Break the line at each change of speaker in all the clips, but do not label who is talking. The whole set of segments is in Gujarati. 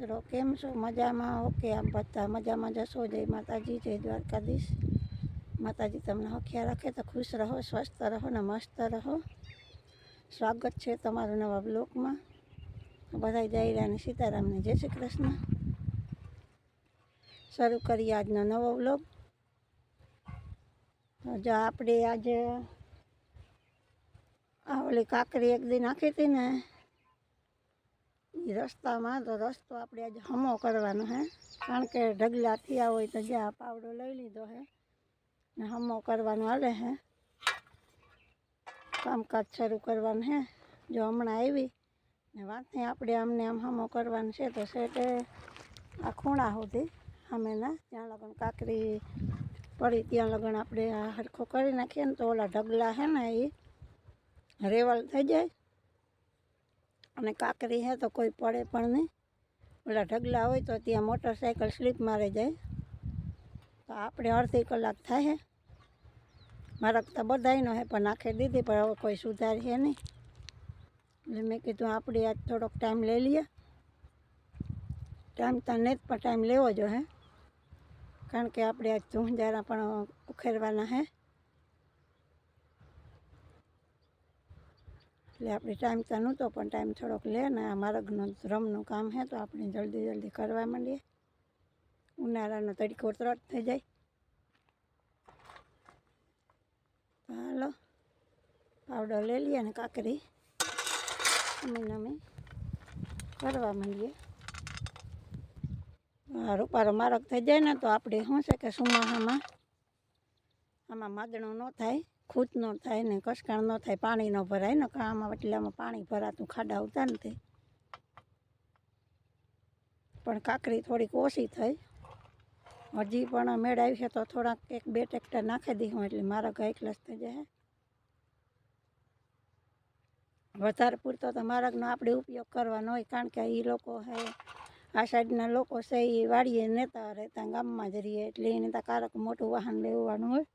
મિત્રો કેમ છો? મજામાં? ઓકે, આમ બધા મજામાં જશો? જય માતાજી, જય દ્વારકાધીશ. માતાજી, તમને હખ્યા રાખે તો ખુશ રહો, સ્વસ્થ રહો ને મસ્ત રહો. સ્વાગત છે તમારું નવા બ્લોકમાં બધા જયરાને સીતારામને જય શ્રી કૃષ્ણ. શરૂ કરીએ આજનો નવો બ્લોગ. જો આપણે આજે આ ઓલી કાકરી એક દી નાખી હતી ને ઈ રસ્તામાં તો રસ્તો આપણે આજે હમો કરવાનો હે, કારણ કે ઢગલા થયા હોય તો જ્યાં પાવડો લઈ લીધો હે, ને હમો કરવાનો હાલે હે. કામકાજ શરૂ કરવાનું હે, જો હમણાં આવી, ને વાંચને આપણે આમને આમ હમો કરવાનું છે, તો સેટે આ ખૂણા સુધી સામેના ત્યાં લગન કાકરી પડી, ત્યાં લગન આપણે આ હરખો કરી નાખીએ ને તો ઓલા ઢગલા હે ને એ રેવલ થઈ જાય. અને કાકરી હે તો કોઈ પડે પણ નહીં. ઓલા ઢગલા હોય તો ત્યાં મોટરસાઇકલ સ્લીપ મારે જાય. તો આપણે અડધી કલાક થાય મારા તો બધાયનો હે, પણ નાખી દીધી, પણ હવે કોઈ સુધાર છે નહીં. એટલે મેં કીધું આપણે આજ થોડોક ટાઈમ લઈ લઈએ. ટાઈમ તો ને પણ ટાઈમ લેવો જો હે. કારણ કે આપણે આજ ધૂંજારા પણ ઉખેરવાના હે. એટલે આપણે ટાઈમ તો નહોતો, પણ ટાઈમ થોડોક લે ને આ માર્ગનું રમનું કામ છે તો આપણે જલ્દી જલ્દી કરવા માંડીએ. ઉનાળાનો તડકો તરત થઈ જાય. હાલો, પાવડર લઈ લઈએ ને કાકરી. અમે અમે કરવા માંડીએ. રૂપારો મારક થઈ જાય ને તો આપણે શું છે કે સુમાહામાં આમાં માદણું ન થાય. ખૂત ન થાય ને કસકાણ ન થાય, પાણી ન ભરાય ને આમાં વટલામાં પાણી ભરાતું, ખાડા આવતા ને તે પણ કાકરી થોડીક ઓછી થઈ. હજી પણ મેળાવી છે તો થોડાક એક બે ટ્રેક્ટર નાખી દીધું એટલે મારા ગાય ક્લાસ થઈ જાય. વધારે પૂરતો તો માર્ગનો આપણે ઉપયોગ કરવાનો હોય, કારણ કે એ લોકો હે, આ સાઈડના લોકો છે એ વાડીએ નેતા રહેતા, ગામમાં જ રહીએ એટલે એને તો કારક મોટું વાહન લેવાનું હોય.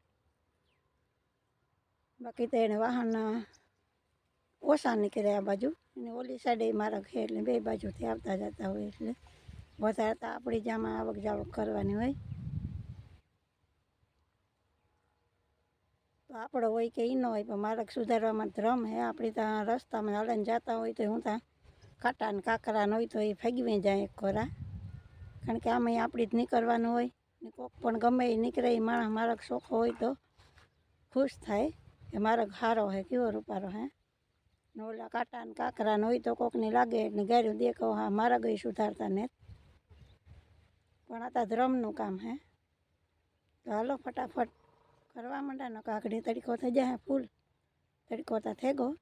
બાકી તો એને વાહન ઓછા નીકળે આ બાજુ. અને ઓલી સાઈડે મારા છે એટલે બે બાજુથી આવતા જતા હોય એટલે વધારે તો આપણી જામાં આવક જાવક કરવાની હોય. તો આપણો હોય કે એ ન હોય, પણ માર્ગ સુધારવામાં ધ્રમ હે. આપણે ત્યાં રસ્તામાં હળન જતા હોય તો હું ત્યાં કાંટા ને કાંકરા હોય તો એ ફેગવી જાય એક ખોરા. કારણ કે આમાં આપણી જ નીકળવાનું હોય ને કોક પણ ગમે એ નીકળે એ માણસ માર્ગ શોખો હોય તો ખુશ થાય. કે માર્ગ સારો હે કેવો રૂપારો હે ને ઓલા કાંટા ને કાંકરા હોય તો કોકને લાગે એટલે ગાર્યું દેખો હા મારા ગઈ સુધારતા ને પણ આ તો ધ્રમનું કામ હે તો હાલો ફટાફટ કરવા માંડા ને કાકડી તડકો થઈ જાય ફૂલ તડકો તો થઈ ગયો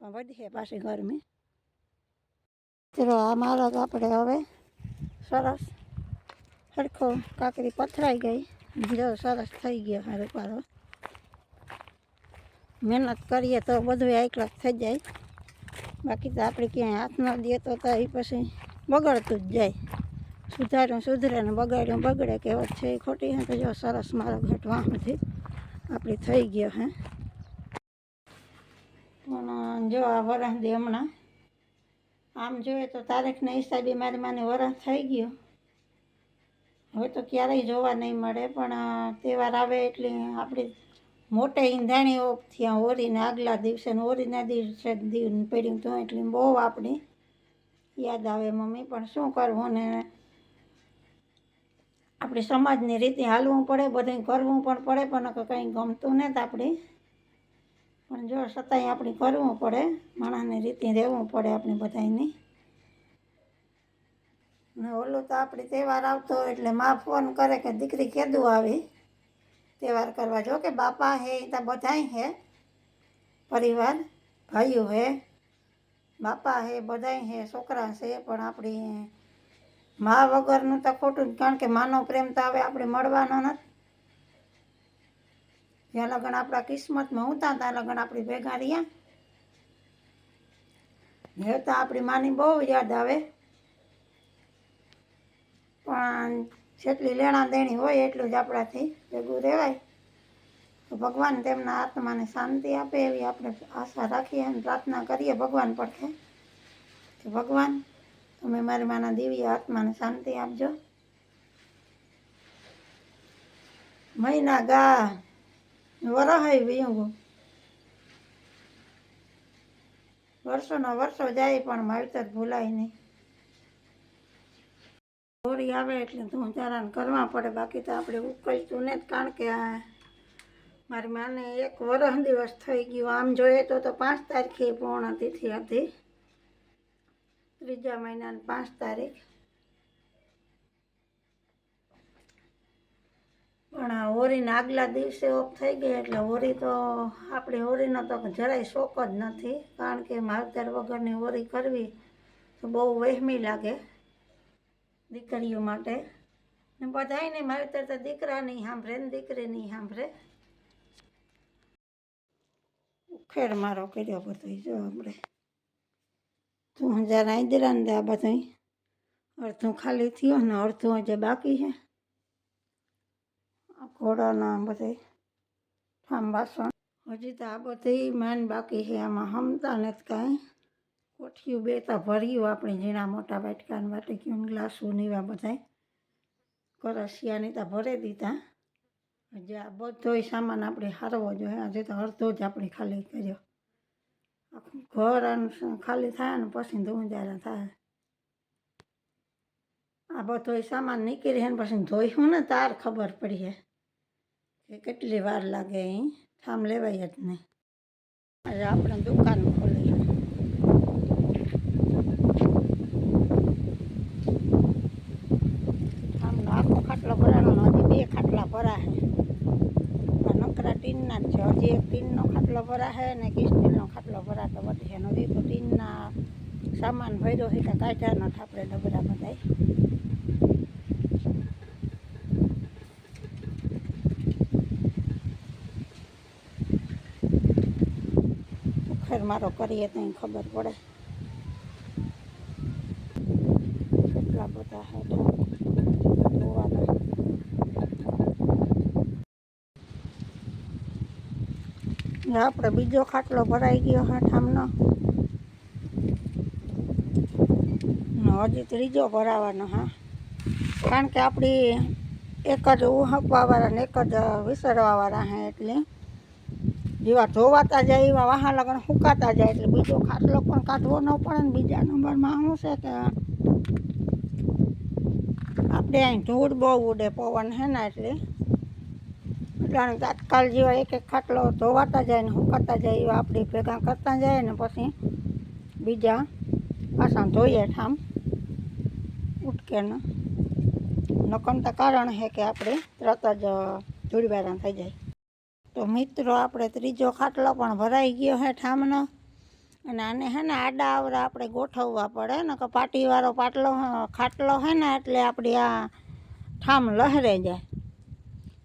પણ વધીએ પાછી ગરમી ચલો આ માર્ગ આપણે હવે સરસ સરખો કાકડી પથરાઈ ગઈ જો સરસ થઈ ગયો હા રૂપારો મહેનત કરીએ તો બધું એકલક થઈ જાય. બાકી તો આપણે ક્યાંય હાથ ન દઈએ તો એ પછી બગડતું જ જાય. સુધાર્યું સુધરે ને બગાડ્યું બગડે કહેવત છે એ ખોટી હે તો જો સરસ મારો ઘટવામાંથી આપણી થઈ ગયો હે. પણ જો આ વરસથી હમણાં. આમ જોઈએ તો તારીખના હિસાબે મારી માને વરસ થઈ ગયો. હવે તો ક્યારેય જોવા નહીં મળે પણ તહેવાર આવે એટલે આપણી મોટે ઈંધાણીઓ ત્યાં ઓરીને આગલા દિવસે ને હોરીના દિવસે દિન પડ્યું તો એટલે બહુ આપણી યાદ આવે. મમ્મી, પણ શું કરવું ને આપણી સમાજની રીતે હાલવું પડે બધું કરવું પણ પડે, પણ કંઈ ગમતું નથી આપણે પણ જો છતાંય આપણે કરવું પડે, માણસની રીતે રહેવું પડે આપણે બધાની ને ઓલું તો આપણે તહેવાર આવતો એટલે મા ફોન કરે કે દીકરી કેદું આવી? તહેવાર કરવા. જો કે બાપા હે તા બધાય હે. પરિવાર, ભાઈઓ હે. બાપા હે, બધાય હે, છોકરા છે, પણ આપણી મા વગરનું તો ખોટું જ, કારણ કે માનો પ્રેમ તો હવે આપણે મળવાનો નથી. જ્યાં લગ્ન આપણા કિસ્મતમાં ઉતા ત્યાં લગન આપણી ભેગા રહ્યા. હવે તો આપણી માની બહુ યાદ આવે. પણ જેટલી લેણા દેણી હોય એટલું જ આપણાથી ભેગું રહેવાય. તો ભગવાન તેમના આત્માને શાંતિ આપે એવી આપણે આશા રાખીએ અને પ્રાર્થના કરીએ ભગવાન પડખે. કે ભગવાન, તમે મારી માના દિવ્ય આત્માને શાંતિ આપજો. મહિના ગા વરહાય વિયંગો વર્ષોના વર્ષો જાય પણ માવતર ભૂલાય નહીં. હોળી આવે એટલે તું ચારાન કરવા પડે. બાકી તો આપણે ઉકલતું ને જ, કારણ કે મારી માને એક વરસ દિવસ થઈ ગયું. આમ જોઈએ તો તો પાંચ તારીખે પૂર્ણ તિથિ હતી. ત્રીજા મહિનાની પાંચ તારીખ. પણ હોળીના આગલા દિવસે ઓફ થઈ ગઈ એટલે હોળી તો આપણી હોળીનો તો જરાય શોખ જ નથી. કારણ કે માવતર વગરની હોળી કરવી તો બહુ વહેમી લાગે. દીકરીઓ માટે. ને બધાયને માવતર તો દીકરા નહીં, સાંભળે ને દીકરી નહીં, સાંભળે. ઉખેડ મારો કર્યો બધો જો આપણે તું હજાર આંદરા ને આ બધું અડધું ખાલી થયો ને અડધું હજી બાકી છે. આ ઘોડાના બધે ઠામ વાસણ હજી તો આ બધી માન બાકી છે, આમાં હમતા નથી કાંઈ. કોઠિયું બે તો ભર્યું આપણે ઝીણા મોટા વાટકાને વાટક્યું ગ્લાસું એવા બધાય. કરસિયાની તો ભરી દીધા. હજી આ બધોય સામાન આપણે હારવો જોઈએ. આજે તો અડધો જ આપણે ખાલી કર્યો. આખું ઘર ખાલી થાય ને પછી ધૂંજારા થાય. આ બધોય સામાન નીકળી છે ને પછી ધોઈશું ને તાર ખબર પડી કે કેટલી વાર લાગે અહીં ઠામ લેવાય જ નહીં. આજે આપણે દુકાન ખોલી આમનો આખો ખાટલો ભરાણો ને હજી બે ખાટલા ભરા છે આ નકરા ટીનના જ છે હજી એક ટીનનો ખાટલો ભરા છે ને એક સ્ટીલનો ખાટલો ભરાતો વધે છે હજી તો ટીનના સામાન ભર્યો છે કે કાઢ્યા નથી આપણે ડબરા બધાય ખેર મારો કરીએ તો ખબર પડે કેટલા બધા હે ને આપણે બીજો ખાટલો ભરાઈ ગયો હાથામનો. હજી ત્રીજો ભરાવાનો, હા. કારણ કે આપણી એક જ ઉહકવાવાળા ને એક જ વિસરવાવાળા હે એટલે જેવા ધોવાતા જાય, એવા વાહન લગન સુકાતા જાય એટલે બીજો ખાટલો પણ કાઢવો ન પડે ને બીજા નંબરમાં શું છે કે આપણે અહીં ધૂળ બહુ ઉડે પવન હે ને એટલે એટલે તાત્કાલ જેવા એક એક ખાટલો ધોવાતા જાય ને સુકાતા જાય એવા આપણે ભેગા કરતા જાય ને પછી બીજા પાછા ધોઈએ ઠામ ઉટકે ને. નકમતા કારણ છે કે આપણે તરત જ ધૂળવાળા થઈ જાય. તો મિત્રો, આપણે ત્રીજો ખાટલો પણ ભરાઈ ગયો છે ઠામનો. અને આને હે ને આડા આવરા આપણે ગોઠવવા પડે ને કે પાટીવાળો પાટલો, ખાટલો છે ને એટલે આપણી આ ઠામ લહેરે જાય.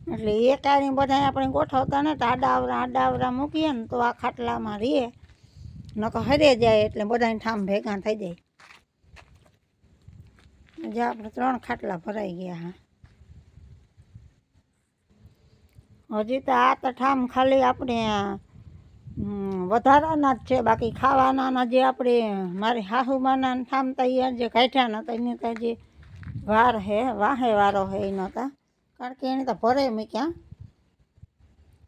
એટલે એ કાંઈ બધા આપણે ગોઠવતા ને તો આડા આવરા આડા મૂકીએ ને તો આ ખાટલામાં રહીએ. નકર હરે જાય એટલે બધાને ઠામ ભેગા થઈ જાય. જે આપણે ત્રણ ખાટલા ભરાઈ ગયા હા. હજી તો આ તો ઠામ ખાલી આપણે વધારાના જ છે. બાકી ખાવાના જે આપણે, મારી હાહુમાના ઠામતા જે કાઢ્યા નતા એની તો જે વાર હે, વાહે વારો હે એનો તો. કારણ કે એને તો ભરે મૂક્યા.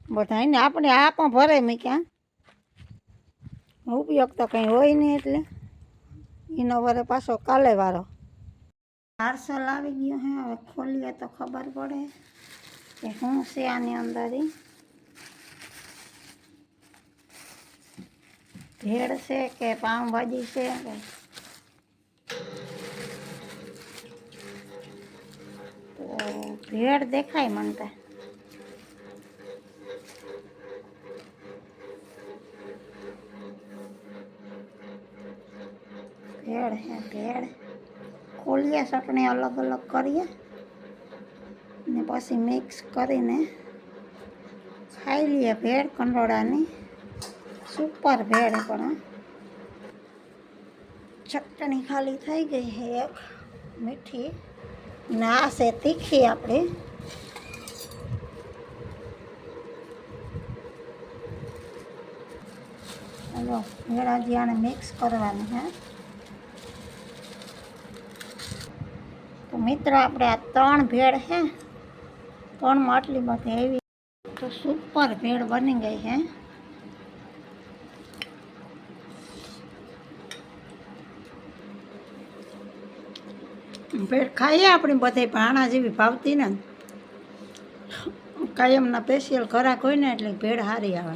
બધા એને આપણે આ પણ ભરે મૂક્યા. ઉપયોગ તો કંઈ હોય નહીં એટલે. એનો વરે પાછો કાલે વારો. પાર્સલ આવી ગયો હે, હવે ખોલીએ તો ખબર પડે કે શું છે આની અંદર. ભેળ છે કે પાઉંભાજી છે કે તો ભેળ દેખાય મને તો ભેળ હે ભેળ ખોલીએ ચટણી અલગ અલગ કરીએ ને પછી મિક્સ કરીને ખાઈ લઈએ ભેળ કંડોળાની સુપર ભેળ પણ ચટણી ખાલી થઈ ગઈ છે એક મીઠી ને આ છે તીખી આપણી હલો ભેળાજી આને મિક્સ કરવાની હે તો મિત્રો આપણે આ ત્રણ ભેળ છે ત્રણમાં આટલી બધી એવી તો સુપર ભેળ બની ગઈ છે ભેળ ખાઈએ આપણે બધાય ભાણા જેવી ભાવતી ને કાયમના સ્પેશિયલ ખોરાક હોય ને એટલે ભેળ સારી આવે.